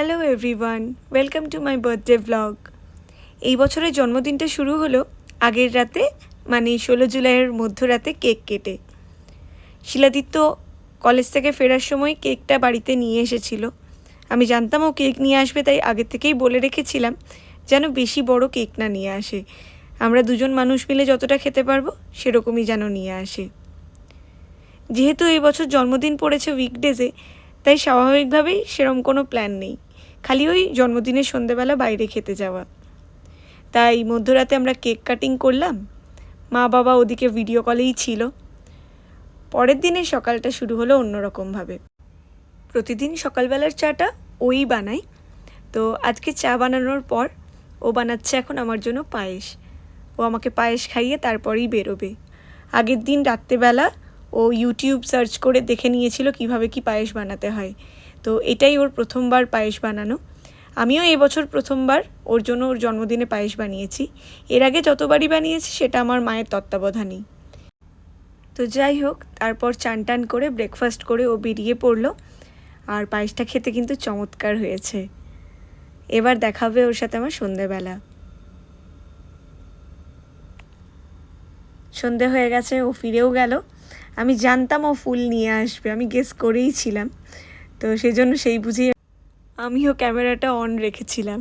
Hello everyone welcome to my birthday blog এই বছরের জন্মদিনটা শুরু হলো আগের রাতে মানে ষোলো জুলাইয়ের মধ্যরাতে কেক কেটে। শিলাদিত্য কলেজ থেকে ফেরার সময় কেকটা বাড়িতে নিয়ে এসেছিল। আমি জানতাম ও কেক নিয়ে আসবে, তাই আগের থেকেই বলে রেখেছিলাম যেন বেশি বড় কেক না নিয়ে আসে। আমরা দুজন মানুষ মিলে যতটা খেতে পারব, সেরকমই যেন নিয়ে আসে। যেহেতু এই বছর জন্মদিন পড়েছে উইকডেজে তাই স্বাভাবিকভাবেই সেরম কোনো প্ল্যান নেই। খালি ওই জন্মদিনের সন্ধেবেলা বাইরে খেতে যাওয়া। তাই মধ্যরাতে আমরা কেক কাটিং করলাম। মা বাবা ওদিকে ভিডিও কলেই ছিল। পরের দিনের সকালটা শুরু হলো অন্যরকমভাবে। প্রতিদিন সকালবেলার চাটা ওই বানায় তো আজকে চা বানানোর পর ও বানাচ্ছে এখন আমার জন্য পায়েস। ও আমাকে পায়েস খাইয়ে তারপরেই বেরোবে। আগের দিন রাত্রেবেলা ও ইউটিউব সার্চ করে দেখে নিয়েছিল কীভাবে কি পায়েস বানাতে হয়। তো এটাই ওর প্রথমবার পায়েস বানানো। আমিও এবছর প্রথমবার ওর জন্য ওর জন্মদিনে পায়েস বানিয়েছি। এর আগে যতবারই বানিয়েছি, সেটা আমার মায়ের তত্ত্বাবধানেই। তো যাই হোক, তারপর চান টান করে ব্রেকফাস্ট করে ও বেরিয়ে পড়ল। আর পায়েসটা খেতে কিন্তু চমৎকার হয়েছে। এবার দেখাবে ওর সাথে আমার সন্ধেবেলা। সন্ধে হয়ে গেছে, ও ফিরেও গেল। আমি জানতাম ও ফুল নিয়ে আসবে, আমি গেস করেই ছিলাম। তো সেই জন্য সেই বুঝিয়ে আমিও ক্যামেরাটা অন রেখেছিলাম।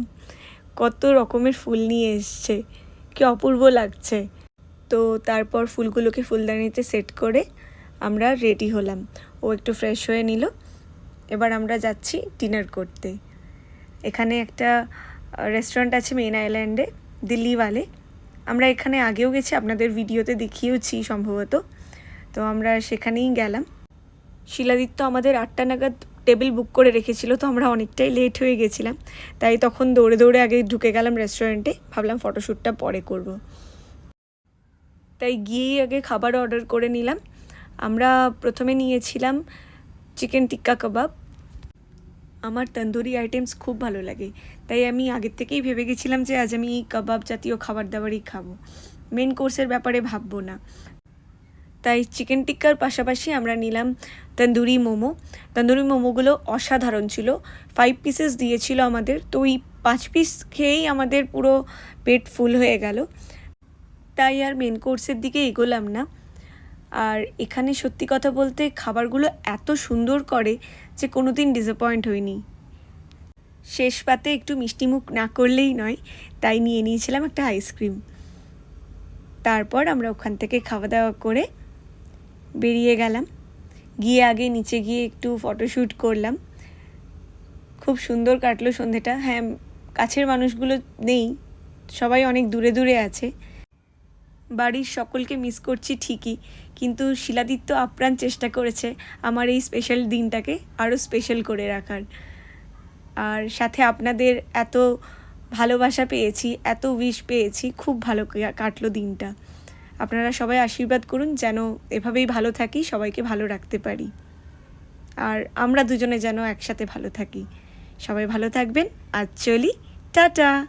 কত রকমের ফুল নিয়ে এসছে, কি অপূর্ব লাগছে। তো তারপর ফুলগুলোকে ফুলদানিতে সেট করে আমরা রেডি হলাম। ও একটু ফ্রেশ হয়ে নিল। এবার আমরা যাচ্ছি ডিনার করতে। এখানে একটা রেস্টুরেন্ট আছে মেন আইল্যান্ডে দিল্লিওয়ালে। আমরা এখানে আগেও গেছি, আপনাদের ভিডিওতে দেখিয়েওছি সম্ভবত। তো আমরা সেখানেই গেলাম। শিলাদিত্য আমাদের আটটা নাগাদ টেবিল বুক করে রেখেছিল, তো আমরা অনেকটাই লেট হয়ে গেছিলাম। তাই তখন দৌড়ে দৌড়ে আগে ঢুকে গেলাম রেস্টুরেন্টে ভাবলাম ফটোশ্যুটটা পরে করব। তাই গিয়েই আগে খাবার অর্ডার করে নিলাম। আমরা প্রথমে নিয়েছিলাম চিকেন টিক্কা কাবাব আমার তন্দুরি আইটেমস খুব ভালো লাগে। তাই আমি আগের থেকেই ভেবে গেছিলাম যে আজ আমি কাবাব জাতীয় খাবার দাবারই খাব। মেন কোর্সের ব্যাপারে ভাববো না। তাই চিকেন টিক্কার পাশাপাশি আমরা নিলাম তন্দুরি মোমো। তন্দুরি মোমোগুলো অসাধারণ ছিল। ফাইভ পিসেস দিয়েছিল আমাদের। তো ওই পাঁচ পিস খেয়েই আমাদের পুরো পেট ফুল হয়ে গেল। তাই আর মেন কোর্সের দিকে এগোলাম না। আর এখানে সত্যি কথা বলতে খাবারগুলো এত সুন্দর করে যে কোনো দিন ডিসঅ্যাপয়েন্ট হয়নি শেষ পাতে একটু মিষ্টিমুখ না করলেই নয়, তাই নিয়ে নিয়েছিলাম একটা আইসক্রিম তারপর আমরা ওখান থেকে খাওয়া দাওয়া করে বেরিয়ে গেলাম। গিয়ে আগে নিচে গিয়ে একটু ফটোশ্যুট করলাম। খুব সুন্দর কাটলো সন্ধেটা। হ্যাঁ কাছের মানুষগুলো নেই। সবাই অনেক দূরে দূরে আছে। বাড়ির সকলকে মিস করছি ঠিকই। কিন্তু শিলাদিত্য আপ্রাণ চেষ্টা করেছে আমার এই স্পেশাল দিনটাকে আরও স্পেশাল করে রাখার। আর সাথে আপনাদের এত ভালোবাসা পেয়েছি, এত উইশ পেয়েছি, খুব ভালো কাটলো দিনটা। আপনারা সবাই আশীর্বাদ করুন যেন এভাবেই ভালো থাকি, সবাইকে ভালো রাখতে পারি। আর আমরা দুজনে যেন একসাথে ভালো থাকি। সবাই ভালো থাকবেন। আর চলি, টাটা!